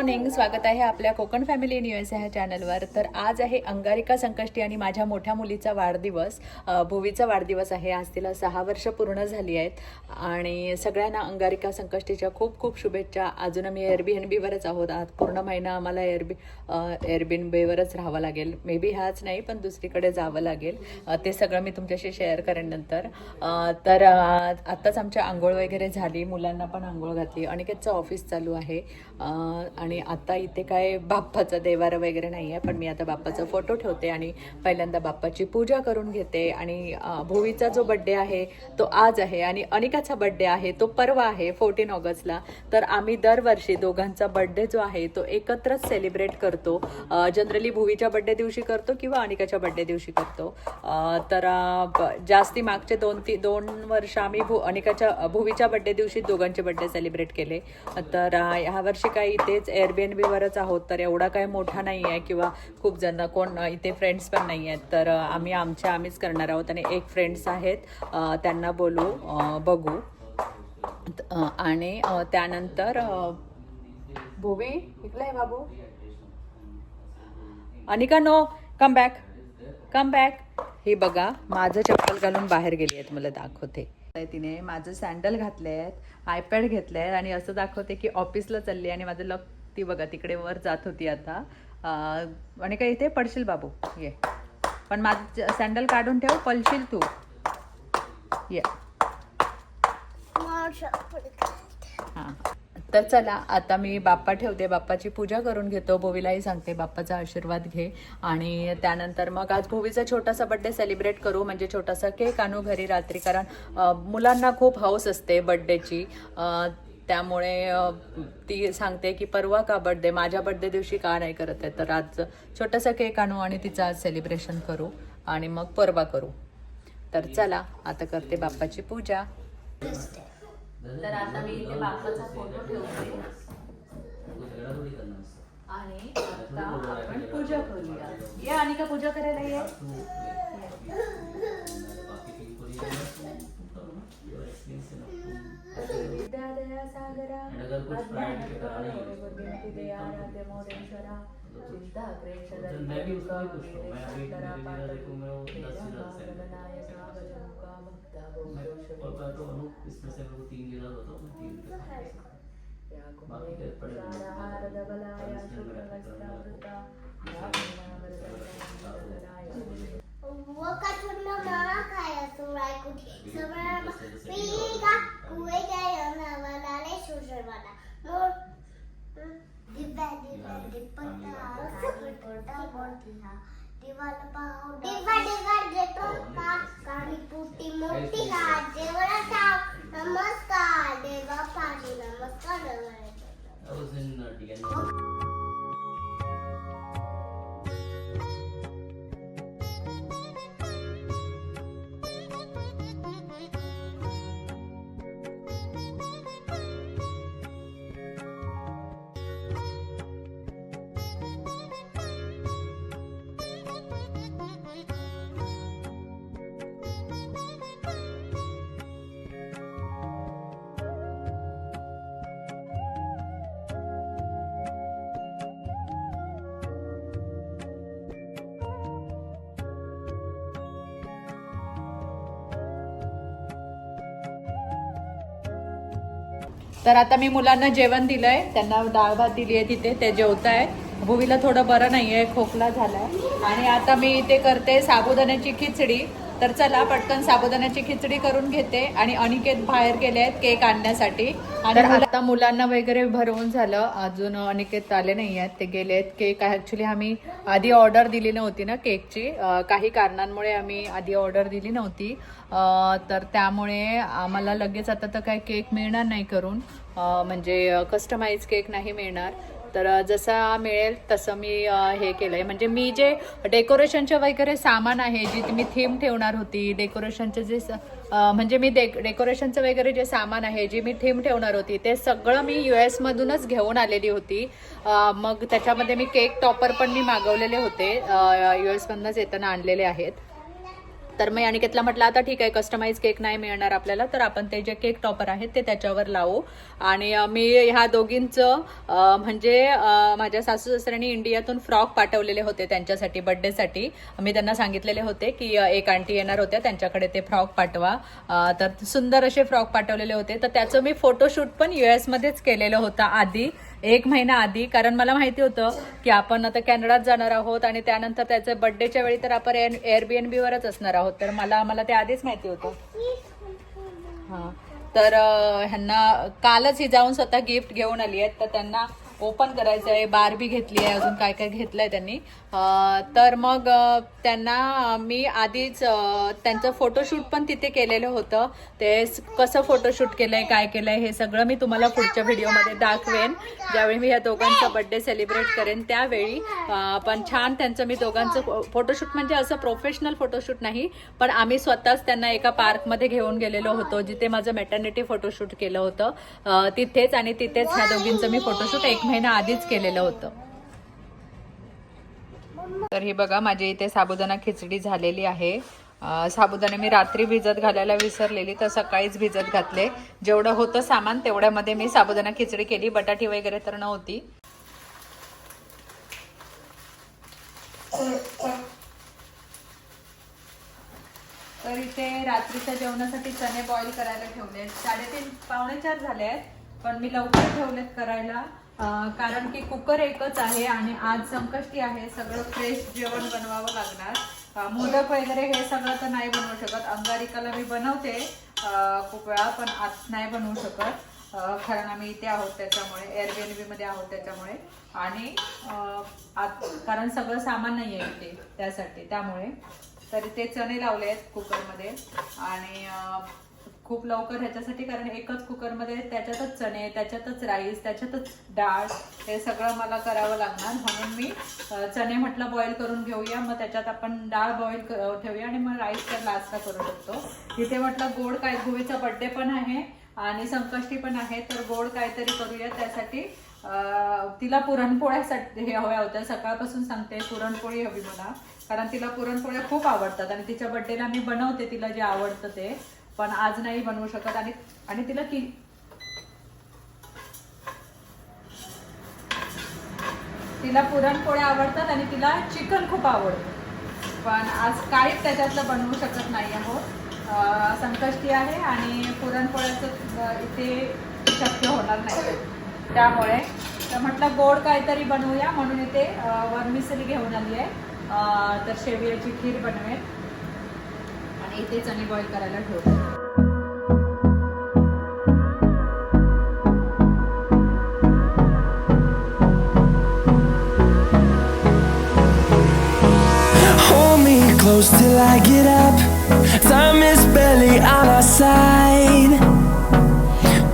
Morning स्वागत आहे आपल्या कोकण फॅमिली न्यूज ह्या चॅनलवर तर आज आहे अंगारिका संकष्टी आणि माझ्या मोठ्या मुलीचा वाढदिवस. भुवीचा वाढदिवस आहे. आज तिला सहा वर्ष पूर्ण झाली आहेत. आणि सगळ्यांना अंगारिका संकष्टीच्या खूप खूप शुभेच्छा. अजून आम्ही एअरबीएनबीवरच आहोत. आज पूर्ण महिना आम्हाला एअरबी एअरबीएनबीवरच राहावं लागेल. मे बी ह्याच नाही पण दुसरीकडे जावं लागेल. ते सगळं मी तुमच्याशी शेअर करेन नंतर. तर आत्ताच आमच्या आंघोळ वगैरे झाली. मुलांना पण आंघोळ घातली. अनिकेतचं ऑफिस चालू आहे. आणि आणि आता इथे काय बाप्पाचा देवारा वगैरे नाही आहे पण मी आता बाप्पाचा फोटो ठेवते आणि पहिल्यांदा बाप्पाची पूजा करून घेते. आणि भोवीचा भुवीचा जो बड्डे आहे तो आज आहे आणि अनिकाचा बड्डे आहे तो परवा आहे फोर्टीन ऑगस्टला. तर आम्ही दरवर्षी दोघांचा बड्डे जो आहे तो एकत्रच सेलिब्रेट करतो. जनरली भुवीच्या बड्डे दिवशी करतो किंवा अनिकाच्या बड्डे दिवशी करतो. तर जास्ती मागचे दोन ती दोन वर्ष आम्ही भू अनिकाच्या भुवीच्या बड्डे दिवशी दोघांचे बड्डे सेलिब्रेट केले. तर ह्या वर्षी काही इथेच एअरबीएनबीवरच आहोत तर एवढा काही मोठा नाही आहे किंवा खूप जण कोण इथे फ्रेंड्स पण नाही आहेत. तर आम्ही आमच्या आम्हीच करणार आहोत आणि एक फ्रेंड्स आहेत त्यांना बोलू बघू. आणि त्यानंतर भुवी इकडे आहे बाबू. Anika no come back come back हे बघा माझं चप्पल घालून बाहेर गेली आहेत मला दाखवते. तिने माझं सँडल घातले आहेत आयपॅड घेतले आहेत आणि असं दाखवते की ऑफिसला चालली आणि माझं लक ती बघा तिकडे वर जात होती आता. आणि काय इथे? पडशील बाबू. ये. पण माझं सँडल काढून ठेव पलशील तू. ये. हां. तर चला आता मी बाप्पा ठेवते. बाप्पाची पूजा करून घेतो. भोवीलाही सांगते बाप्पाचा आशीर्वाद घे. आणि त्यानंतर मग आज भोवीचा छोटासा बड्डे सेलिब्रेट करू. म्हणजे छोटासा केक आणू घरी रात्री. कारण मुलांना खूप हौस असते बड्डेची त्यामुळे ती सांगते की परवा का बड्डे माझ्या बड्डे दिवशी का नाही करत आहे. तर आज छोटासा केक आणू आणि तिचं आज सेलिब्रेशन करू आणि मग परवा करू. तर चला आता करते बाप्पाची पूजा. तर आता मी इथे बाप्पाचा फोटो ठेवते. आणि आता आपण पूजा करूया. ये अनिका पूजा करायला ये. विद्यादया सागरा बुद्धिमती दया राधे मोरेश्वरा चिंता क्लेश इसमें से मेरे को तीन लेना होता मैं तीन पे खाता बाकी क्या पड़ेगा मोठी तर आता मी मुलांना जेवण दिलंय. त्यांना डाळ भात दिली आहे तिथे. ते जेवत आहेत भुवीला थोडं बरं नाही आहे खोकला झालाय. आणि आता मी इथे करते साबुदाण्याची खिचडी. तर चला पटकन साबुदाण्याची खिचडी करून घेते आणि अनिकेत बाहेर गेले आहेत केक आणण्यासाठी. आणि आता मुलांना वगैरे भरवून झालं. अजून अनिकेत आले नाही आहेत. ते गेले आहेत. केक ऍक्च्युली आम्ही आधी ऑर्डर दिली नव्हती ना केकची. काही कारणांमुळे आम्ही आधी ऑर्डर दिली नव्हती. तर त्यामुळे आम्हाला लगेच आता तर काही केक मिळणार नाही करून. म्हणजे कस्टमाइज केक नाही मिळणार. तर जसं जसा मिळेल तसं मी हे हे केलंय. म्हणजे मी जे डेकोरेशनचे वगैरे सामान आहे जी मी थीम ठेवणार होती डेकोरेशनचे जे स- म्हणजे मी डे डेकोरेशनचं वगैरे जे सामान आहे जी मी थीम ठेवणार होती ते सगळं मी यू एसमधूनच घेऊन आलेली होती. मग त्याच्यामध्ये मी केक टॉपर पण मी मागवलेले होते यू एसमधनंच येताना आणलेले आहेत. तर मी अनिकेतला म्हटलं आता ठीक आहे कस्टमाइज केक नाही मिळणार आपल्याला तर आपण ते जे केक टॉपर आहेत ते त्याच्यावर लावू. आणि मी ह्या दोघींचं म्हणजे माझ्या सासू सासऱ्यांनी इंडियातून फ्रॉक पाठवलेले होते त्यांच्यासाठी बड्डेसाठी मी त्यांना सांगितलेले होते की एक आंटी येणार होत्या त्यांच्याकडे ते फ्रॉक पाठवा. तर सुंदर असे फ्रॉक पाठवलेले होते. तर त्याचं मी फोटोशूट पण यू एसमध्येच केलेलं होतं आधी. एक महिना आधी कारण मला माहिती होतं की आपण आता कॅनडात जाणार आहोत आणि त्यानंतर त्याच्या बर्थडेच्या वेळी तर आपण एअर बी एन बीवरच असणार आहोत. तर मला मला ते आधीच माहिती होतं. हां. तर ह्यांना कालच ही जाऊन स्वतः गिफ्ट घेऊन आली आहेत. तर त्यांना ओपन करायचं आहे बारबी घेतली आहे अजून काय काय घेतलंय त्यांनी. तर मग त्यांना मी आधीच त्यांचं फोटोशूट पण तिथे केलेलं होतं. ते कसं फोटोशूट केलंय काय केलंय हे सगळं मी तुम्हाला पुढच्या व्हिडिओमध्ये दाखवेन. ज्यावेळी मी या दोघांचा बर्थडे सेलिब्रेट करेन त्यावेळी पण छान त्यांचं मी दोघांचं फोटोशूट म्हणजे असं प्रोफेशनल फोटोशूट नाही पण आम्ही स्वतःच त्यांना एका पार्कमध्ये घेऊन गेलेलो होतो जिथे माझं मॅटर्निटी फोटोशूट केलं होतं. तिथेच आणि तिथेच ह्या दोघींचं मी फोटोशूट एक महिना आधीच केलेलं होतं. तर हे बघा माझी इथे साबुदाणा खिचडी झालेली आहे. साबुदाणे मी रात्री भिजत घालायला विसरलेली तर सकाळीच भिजत घातले. जेवढं होतं सामान तेवढ्यामध्ये मी साबुदाणा खिचडी केली. बटाटी वगैरे तर नव्हती. तर इथे रात्रीच्या जेवणासाठी चणे बॉईल करायला ठेवले साडेतीन पावणे चार झाले आहेत पण मी लवकर ठेवलेत करायला. कारण की कुकर एकच आहे आणि आज संकष्टी आहे सगळं फ्रेश जेवण बनवावं लागणार. मोदक वगैरे हे सगळं तर नाही बनवू शकत. अंगारिकाला मी बनवते खूप वेळा पण आज नाही बनवू शकत. कारण आम्ही इथे आहोत त्याच्यामुळे एअरबीएनबीमध्ये आहोत त्याच्यामुळे. आणि आत- कारण सगळं सामान नाही आहे इथे त्यासाठी. त्यामुळे तर ते चणे लावले आहेत कुकरमध्ये. आणि खूप लवकर ह्याच्यासाठी कारण एकच कुकरमध्ये त्याच्यातच चणे त्याच्यातच राईस त्याच्यातच डाळ हे सगळं मला करावं लागणार. म्हणून मी चणे म्हटलं बॉईल करून घेऊया. मग त्याच्यात आपण डाळ बॉईल ठेवूया आणि मग राईस तर लास्टला करू शकतो. तिथे म्हटलं गोड काय गुवेचा बड्डे पण आहे आणि संकष्टी पण आहे तर गोड काहीतरी करूया. त्यासाठी तिला पुरणपोळ्यासाठी हे हव्या होत्या. सकाळपासून सांगते पुरणपोळी हवी मला. कारण तिला पुरणपोळ्या खूप आवडतात आणि तिच्या बड्डेला मी बनवते तिला जे आवडतं ते. पण आज नाही बनवू शकत आणि आणि तिला की तिला पुरणपोळ्या आवडतात आणि तिला चिकन खूप आवडतं. पण आज काहीच त्याच्यातलं बनवू शकत नाही हो संकष्टी आहे आणि पुरणपोळ्याचं इथे शक्य होणार नाही. त्यामुळे तर म्हटलं गोड काहीतरी बनवूया म्हणून इथे वरमिसरी घेऊन आली आहे. तर शेवयाची खीर बनवेल. आणि इथे चणी बॉईल करायला ठेवते. Close till I get up. Time is barely on our side.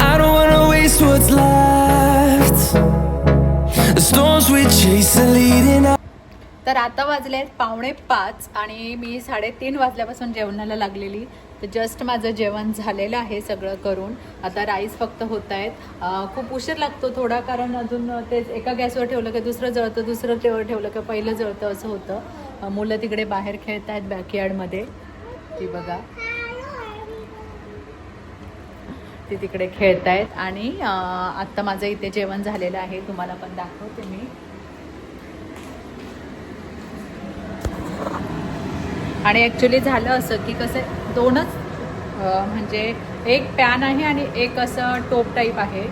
I don't wanna waste what's left. The storms we chase are leading up तर आता वाजले आहेत पावणे पाच आणि मी साडेतीन वाजल्यापासून जेवणाला लागलेली तर जस्ट माझं जेवण झालेलं आहे सगळं करून आता राईस फक्त होत आहेत खूप उशीर लागतो थोडा कारण अजून तेच एका गॅसवर ठेवलं की दुसरं जळतं दुसरं तेवर ठेवलं की पहिलं जळतं असं होतं मुलं तिकडे बाहेर खेळत आहेत बॅकयार्डमध्ये. ती बघा. ती तिकडे खेळत आहेत आणि आत्ता माझं इथे जेवण झालेलं आहे. तुम्हाला पण दाखवते मी. आणि ॲक्च्युली झालं असं की कसं दोनच म्हणजे एक पॅन आहे आणि एक असं टोप टाईप आहे.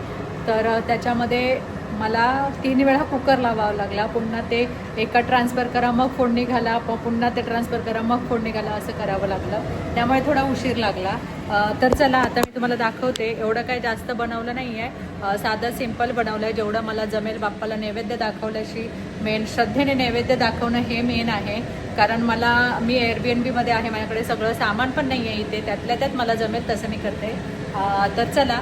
तर त्याच्यामध्ये मला तीन वेळा कुकर लावावा लागला. पुन्हा ते एका ट्रान्सफर करा मग फोडणी घाला प- पुन्हा ते ट्रान्सफर करा मग फोडणी घाला असं करावं लागलं. त्यामुळे थोडा उशीर लागला. तर चला आता मी तुम्हाला दाखवते. एवढं काही जास्त बनवलं नाही आहे साधं सिंपल बनवलं आहे जेवढं मला जमेल बाप्पाला नैवेद्य दाखवल्याशी मेन श्रद्धेने नैवेद्य दाखवणं हे मेन आहे. कारण मला मी एअरबीएनबीमध्ये आहे. माझ्याकडे सगळं सामान पण नाही आहे इथे. त्यातल्या त्यात मला जमेल तसं मी करते. तर चला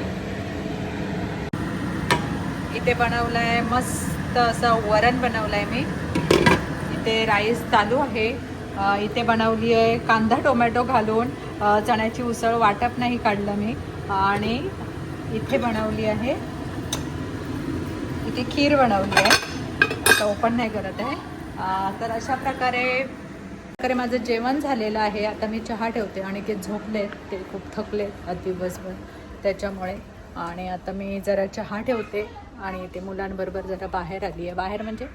इथे बनवलं आहे मस्त असं वरण बनवलं आहे मी. इथे राईस चालू आहे. इथे बनवली आहे कांदा टोमॅटो घालून. चण्याची उसळ वाटप नाही काढलं मी. आणि इथे बनवली आहे. इथे खीर बनवली आहे. आता ओपन नाही करत आहे. तर अशा प्रकारे प्रकारे माझं जेवण झालेलं आहे. आता मी चहा ठेवते. आणि ते झोपलेत ते खूप थकलेत दिवसभर त्याच्यामुळे. आणि आता मी जरा चहा ठेवते. आणि ते मुलांबरोबर जरा बाहेर आली आहे. बाहेर म्हणजे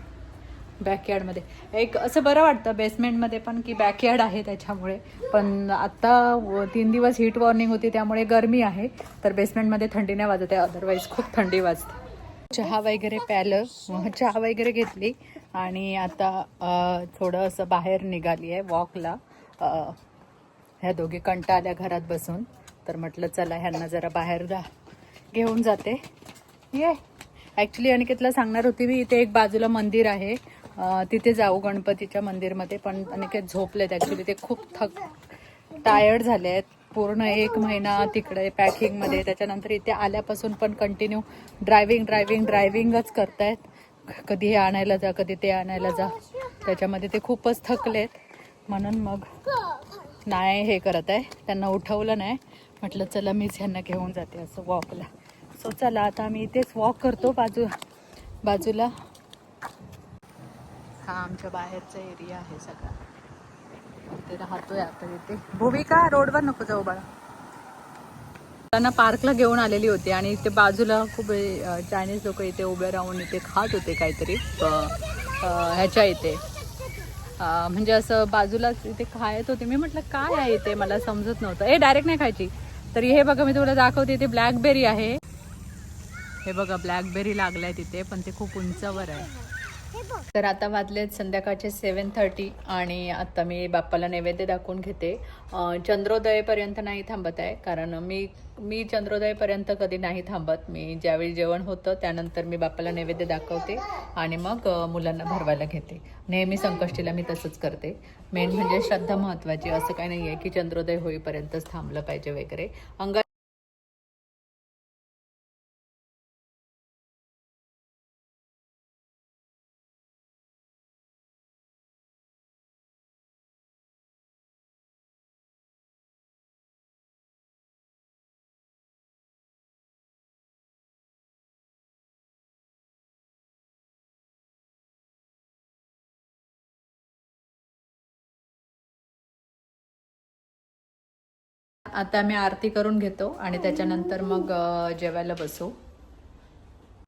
बॅकयार्डमध्ये एक असं बरं वाटतं बेसमेंटमध्ये पण की बॅकयार्ड आहे त्याच्यामुळे. पण आत्ता व- तीन दिवस हीट वॉर्निंग होती त्यामुळे गरमी आहे. तर बेसमेंटमध्ये थंडी नाही वाजत आहे. अदरवाईज खूप थंडी वाजते. चहा वगैरे प्यालं चहा वगैरे घेतली. आणि आता थोडं असं बाहेर निघाली आहे वॉकला. ह्या दोघी कंटा आल्या घरात बसून. तर म्हटलं चला ह्यांना जरा बाहेर जा. घेऊन जाते. ये. ॲक्च्युली अनिकेतला सांगणार होती मी इथे एक बाजूला मंदिर आहे. तिथे जाऊ गणपतीच्या मंदिरमध्ये पण अनिकेत झोपलेत ॲक्च्युली ते खूप थक टायर्ड झाले आहेत. पूर्ण एक महिना तिकडे पॅकिंगमध्ये त्याच्यानंतर इथे आल्यापासून पण कंटिन्यू ड्रायव्हिंग ड्रायव्हिंग ड्रायव्हिंगच करतायत. कधी हे आणायला जा कधी ते आणायला जा. त्याच्यामध्ये ते खूपच थकलेत. म्हणून मग नाही हे करत आहे. त्यांना उठवलं नाही. म्हटलं चला मीच ह्यांना घेऊन जाते असं वॉकला सो चला आता आम्ही इथेच वॉक करतो बाजू बाजूला. हा आमच्या बाहेरचा एरिया आहे सगळा. इथे राहतोय आता इथे. भूमिका रोडवर नको जाऊ बाळा. त्यांना पार्कला घेऊन आलेली होती आणि इथे बाजूला खूप चायनीज लोक इथे उभे राहून इथे खात होते काहीतरी ह्याच्या इथे. म्हणजे असं बाजूलाच इथे खायत होते. मी म्हटलं काय आहे इथे? मला समजत नव्हतं. ए डायरेक्ट नाही खायची. तर हे बघा मी तुम्हाला दाखवते इथे ब्लॅकबेरी आहे. हे बघा ब्लॅकबेरी लागलाय तिथे पण ते खूप उंचावर आहे. तर आता वाजलेत संध्याकाळचे सेवन थर्टी आणि आता मी बाप्पाला नैवेद्य दाखवून घेते. चंद्रोदयपर्यंत नाही थांबत आहे कारण मी मी चंद्रोदयपर्यंत कधी नाही थांबत. मी ज्यावेळी जेवण होतं त्यानंतर मी बाप्पाला नैवेद्य दाखवते आणि मग मुलांना भरवायला घेते. नेहमी संकष्टीला मी तसंच करते. मेन म्हणजे श्रद्धा महत्त्वाची असं काही नाही आहे की चंद्रोदय होईपर्यंतच थांबलं पाहिजे वगैरे. अंगा आता मी आरती करून घेतो आणि त्याच्यानंतर मग जेवायला बसू.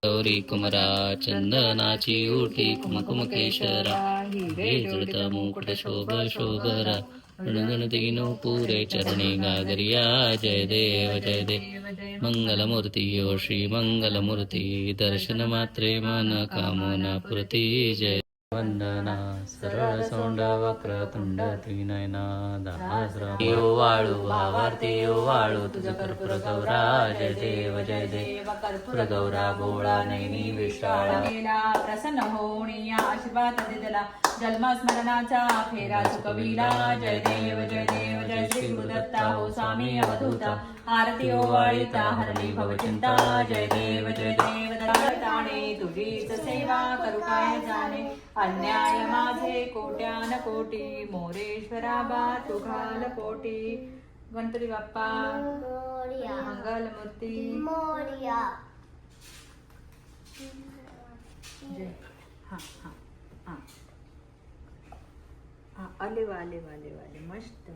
गौरी कुमरा चंदनाची उठी कुमकुम केशरा हिरे जुळत मुकुट शोभ शोभरा रणगणतीनो पुरे चरणी गागरिया जय देव जय देव. मंगलमूर्ती ओ श्री मंगलमूर्ती दर्शन मात्रे मन कामना पुरती जय वंदना सरळ सोंड वक्रतुंड त्रिनयना दासरा वाळू भावार्थी वाळू तुझ कर्पूर गौरा जय देव जय देव कर्पूर गौरा गोळा नैनी विशाळा। प्रसन्न होणी आशीर्वाद दिदला। जन्मस्मरणाचा फेरा चुकविला जय देव जय देव जय श्री गुरुदत्ता हो स्वामी अवधूता। आरती ओवाळीता हरली भवचिंता जय देव जय देव दराताणे तुझीच सेवा करू काय जाणे? अन्याय माझे कोट्यान कोटी मोरेश्वरा बा तू घाल पोटी गणपती बाप्पा मोरया. मंगलमूर्ती. मोरया. जय. हां हां हां. हां आले वा आले वा आले वा आले मस्त.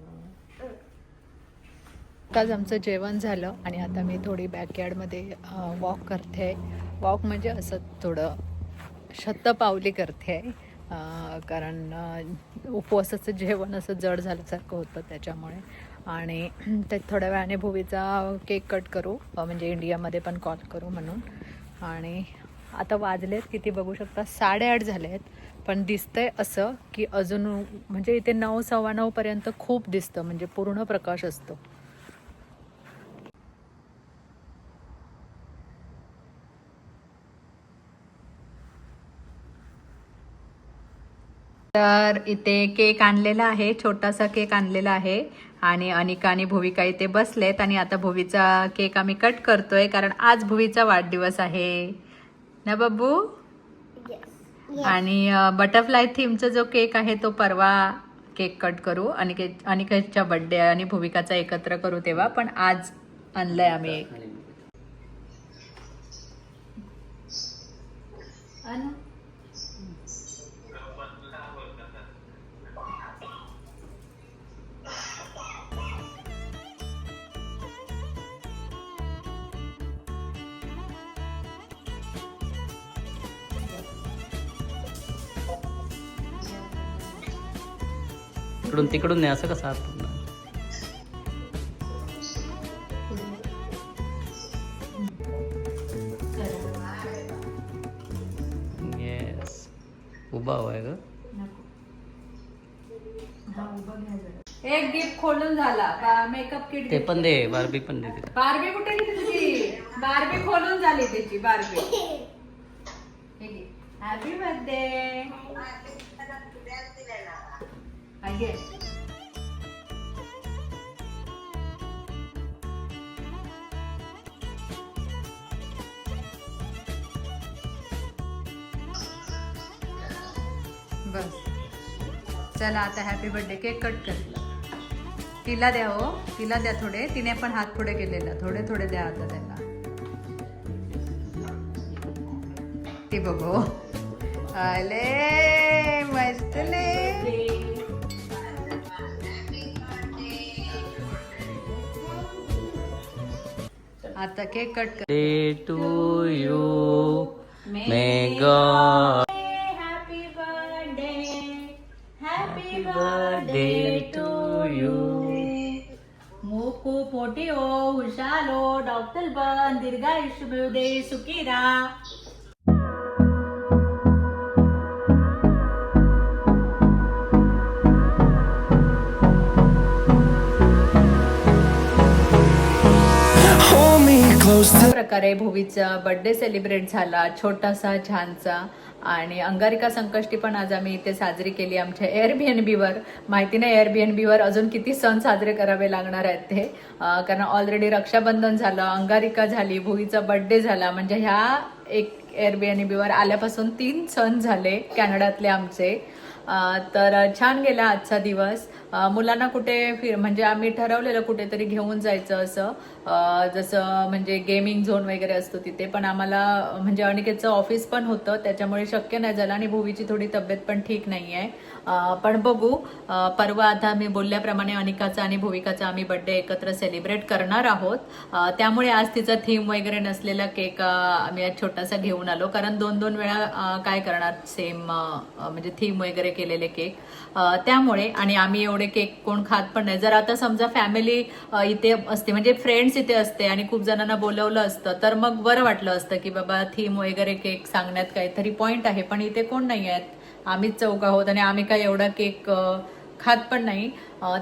आताच आमचं जेवण झालं आणि आता मी थोडी बॅकयार्डमध्ये वॉक करते. वॉक म्हणजे असं थोडं शतपावली करते. कारण उपवासाचं जेवण असं जड झाल्यासारखं होतं त्याच्यामुळे. आणि ते थोड्या वेळाने भुवीचा केक कट करू. म्हणजे इंडियामध्ये पण कॉल करू म्हणून. आणि आता वाजलेत किती बघू शकता साडेआठ झाले आहेत पण दिसतंय असं की अजून म्हणजे इथे नऊ सव्वा नऊपर्यंत खूप दिसतं. म्हणजे पूर्ण प्रकाश असतो. तर इथे केक आणलेला आहे छोटासा केक आणलेला आहे. आणि अनिका आणि भुविका इथे बसलेत आणि आता भुवीचा केक आम्ही कट करतोय कारण आज भुवीचा वाढदिवस आहे. ना बब्बू? आणि बटरफ्लाय थीमचा जो केक आहे तो परवा केक कट करू. अनिके अनिकेतच्या बड्डे आणि भूमिकाचा एकत्र करू तेव्हा पण आज आणलंय आम्ही एक. इकडून तिकडून नाही असं कसं पूर्ण येस उभा हवाय ग. एक गिफ्ट खोलून झाला. मेकअप किट ते पण दे बारबी पण दे तिला बारबी कुठे गेली तुझी? बारबी खोलून झाली त्याची बारबी हॅपी बर्थडे बस. चला आता हॅपी बर्थडे केक कट कर. तिला द्या हो. तिला द्या थोडे. तिने पण हात पुढे केलेला. थोडे थोडे द्या आता त्याला. ती बघो. आले आता केक कट कर. Day to you. May God happy birthday happy birthday to you मूग खूप मोठी हो हुशार हो डॉक्टर बन दीर्घायुष्य मिळू दे सुखी राहा प्रकारे भुवीचा बर्थडे सेलिब्रेट झाला छोटासा छानसा. आणि अंगारिका संकष्टी पण आज आम्ही इथे साजरी केली आमच्या एअरबीएनबीवर माहिती नाही एअरबीएनबीवर अजून किती सण साजरे करावे लागणार आहेत ते. कारण ऑलरेडी रक्षाबंधन झालं अंगारिका झाली भुवीचा बर्थडे झाला. म्हणजे ह्या एक एअरबीएनबीवर आल्यापासून तीन सण झाले कॅनडातले आमचे. तर छान गेला आजचा दिवस. मुलांना कुठे फिर म्हणजे आम्ही ठरवलेलं कुठेतरी घेऊन जायचं असं. जसं म्हणजे गेमिंग झोन वगैरे असतो तिथे पण आम्हाला म्हणजे अनिकेतचं ऑफिस पण होतं त्याच्यामुळे शक्य नाही झालं आणि भुवीची थोडी तब्येत पण ठीक नाही आहे पण बघू परवा आता मी बोलल्याप्रमाणे अनिकाचा आणि भूविकाचा आम्ही बर्थडे एकत्र सेलिब्रेट करणार आहोत. त्यामुळे आज तिचा थीम वगैरे नसलेला केक आम्ही आज छोटासा घेऊन आलो. कारण दोन दोन वेळा काय करणार? सेम म्हणजे थीम वगैरे केलेले केक त्यामुळे आणि आम्ही एवढं केक कोण खात पण नाही. जर आता समजा फॅमिली इथे असते म्हणजे फ्रेंड्स इथे असते आणि खूप जणांना बोलवलं असतं तर मग बरं वाटलं असतं की बाबा थीम वगैरे केक सांगण्यात काहीतरी पॉईंट आहे. पण इथे कोण नाही आहेत आम्हीच चौक आहोत आणि आम्ही काय एवढा केक खात पण नाही.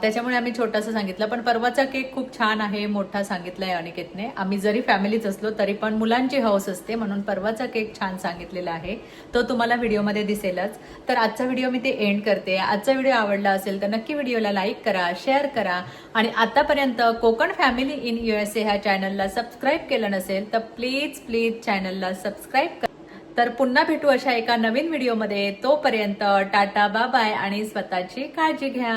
त्याच्यामुळे आम्ही छोटासा सांगितलं. पण परवाचा केक खूप छान आहे मोठा सांगितलाय अनिकेतने. आम्ही जरी फॅमिलीच असलो तरी पण मुलांची हौस असते म्हणून परवाचा केक छान सांगितलेला आहे. तो तुम्हाला व्हिडिओमध्ये दिसेलच. तर आजचा व्हिडिओ मी ते एंड करते. आजचा व्हिडिओ आवडला असेल तर नक्की व्हिडिओला लाईक करा शेअर करा. आणि आतापर्यंत Konkan family in U S A ह्या चॅनलला सबस्क्राईब केलं नसेल तर प्लीज प्लीज चॅनलला सबस्क्राईब करा. तर पुन्हा भेटू अशा एका नवीन व्हिडिओमध्ये. तोपर्यंत टाटा बाय आणि स्वतःची काळजी घ्या.